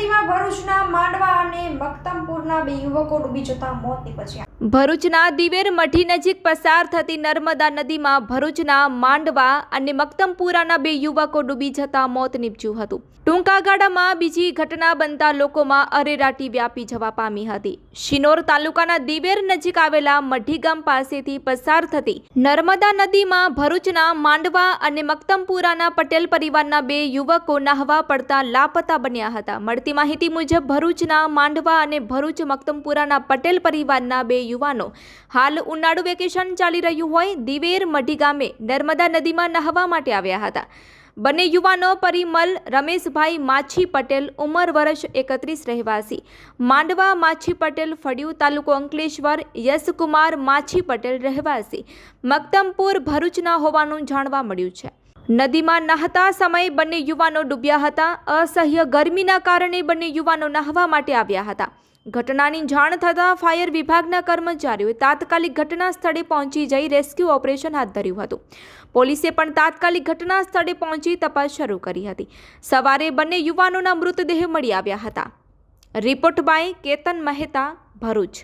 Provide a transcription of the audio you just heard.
નદીમાં બે યુવકો ડૂબી જતા મોત નિપજ્યા. ભરૂચના દિવેર મઠી નજીક પસાર થતી નર્મદા નદીમાં ભરૂચના માંડવા અને મક્તમપુરાના બે યુવકો ડૂબી જતા મોત નીપજ્યું હતું. ટૂંકા ગાળામાં બીજી ઘટના બનતા લોકોમાં અરેરાટી વ્યાપી જવા પામી હતી. શિનોર તાલુકાના દિવેર નજીક આવેલા મઢી ગામ પાસેથી પસાર થતી નર્મદા નદીમાં ભરૂચના માંડવા અને મક્તમપુરાના પટેલ પરિવારના બે યુવકો નાહવા પડતા લાપતા બન્યા હતા. મળતી માહિતી મુજબ ભરૂચના માંડવા અને ભરૂચ મક્તમપુરાના પટેલ પરિવારના બે યુવાનો હાલ ઉનાળુ વેકેશન ચાલી રહ્યું હોય દિવેર મઢી ગામે નર્મદા નદીમાં નહાવા માટે આવ્યા હતા. બંને યુવાનો પરિમલ, રમેશભાઈ, માછી પટેલ ઉંમર વર્ષ એકત્રીસ રહેવાસી. માંડવા માછી પટેલ, ફળિયું તાલુકો અંકલેશ્વર, યશકુમાર માછી પટેલ રહેવાસી. મક્તમપુર ભરૂચના હોવાનું જાણવા મળ્યું છે. નદીમાં નહાતા સમયે બંને યુવાનો ડૂબ્યા હતા. અસહ્ય ગરમીના કારણે બંને યુવાનો નહાવા માટે આવ્યા હતા. ઘટનાની જાણ થતાં ફાયર વિભાગના કર્મચારીઓએ તાત્કાલિક ઘટના સ્થળે પહોંચી જઈ રેસ્ક્યુ ઓપરેશન હાથ ધર્યું હતું. પોલીસે પણ તાત્કાલિક ઘટના સ્થળે પહોંચી તપાસ શરૂ કરી હતી. સવારે બંને યુવાનોના મૃતદેહ મળી આવ્યા હતા. Report by Ketan Mehta, Bharuch.